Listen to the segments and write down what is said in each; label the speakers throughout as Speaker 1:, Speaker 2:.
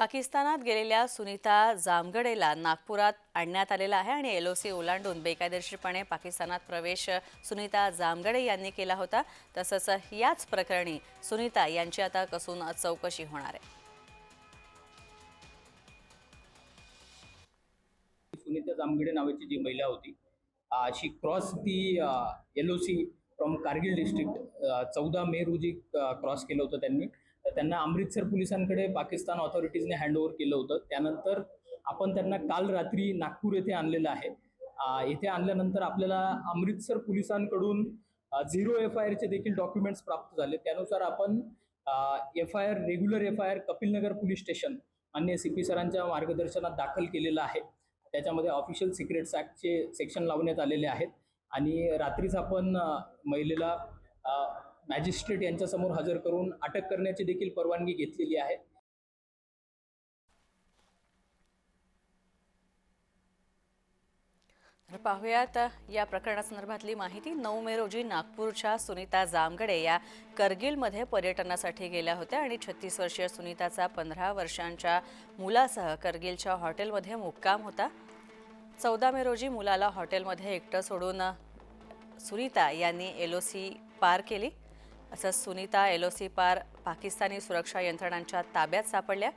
Speaker 1: पाकिस्तानात गेलेल्या सुनीता जामगडेला नागपुरात आणण्यात आलेला आहे आणि एल ओ सी ओलांडून बेकायदेशीरपणे पाकिस्तानात प्रवेश सुनीता जामगडे यांनी केला होता. तसंच याच प्रकरणी सुनीता यांची आता कसून चौकशी होणार आहे.
Speaker 2: सुनीता जामगडे नावाची जी महिला होती अशी क्रॉस ती L O C from Kargil district चौदा मे रोजी क्रॉस केलं होतं त्यांनी. तर त्यांना अमृतसर पोलिसांकडे पाकिस्तान ऑथॉरिटीजने हँडओव्हर केलं होतं. त्यानंतर आपण त्यांना काल रात्री नागपूर येथे आणलेलं आहे. येथे आणल्यानंतर आपल्याला अमृतसर पोलिसांकडून झिरो एफ आय आरचे देखील डॉक्युमेंट्स प्राप्त झाले. त्यानुसार आपण F I R regular F I R Kapilnagar police station मान्य सी पी सरांच्या मार्गदर्शनात दाखल केलेलं आहे. त्याच्यामध्ये ऑफिशियल सिक्रेट्स ॲक्टचे सेक्शन लावण्यात आलेले आहेत. आणि रात्रीच आपण महिलेला मॅजिस्ट्रेट यांच्यासमोर हजर करून अटक करण्याची देखील परवानगी घेतलेली आहे.
Speaker 1: तर पाहूयात या प्रकरणासंदर्भातली माहिती. नऊ मे रोजी नागपूरच्या सुनीता जामगडे या करगिलमध्ये पर्यटनासाठी गेल्या होत्या आणि छत्तीस वर्षीय सुनीताचा पंधरा वर्षांच्या मुलासह करगिलच्या हॉटेलमध्ये मुक्काम होता. चौदा मे रोजी मुलाला हॉटेलमध्ये एकटं सोडून सुनीता यांनी एल ओ सी पार केली. असं सुनीता एलओसी पार पाकिस्तानी सुरक्षा यंत्रणांच्या ताब्यात सापडल्या.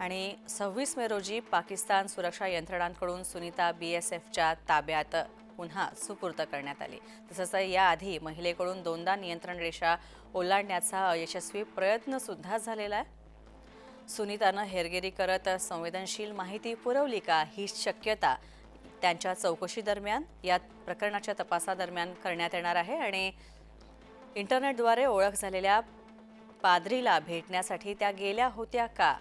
Speaker 1: आणि सव्वीस मे रोजी पाकिस्तान सुरक्षा यंत्रणांकडून सुनीता बी एस एफच्या ताब्यात पुन्हा सुपूर्त करण्यात आली. तसंच याआधी महिलेकडून दोनदा नियंत्रण रेषा ओलांडण्याचा अयशस्वी प्रयत्नसुद्धा झालेला आहे. सुनीतानं हेरगिरी करत संवेदनशील माहिती पुरवली का ही शक्यता त्यांच्या चौकशीदरम्यान या प्रकरणाच्या तपासादरम्यान करण्यात येणार आहे आणि इंटरनेटद्वारे ओळख झालेल्या पादरीला भेटण्यासाठी त्या गेल्या होत्या का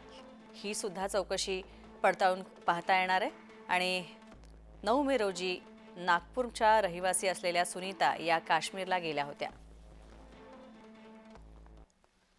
Speaker 1: ही सुद्धा चौकशी पडताळून पाहता येणार आहे. आणि नऊ मे रोजी नागपूरच्या रहिवासी असलेल्या सुनीता या काश्मीरला गेल्या होत्या.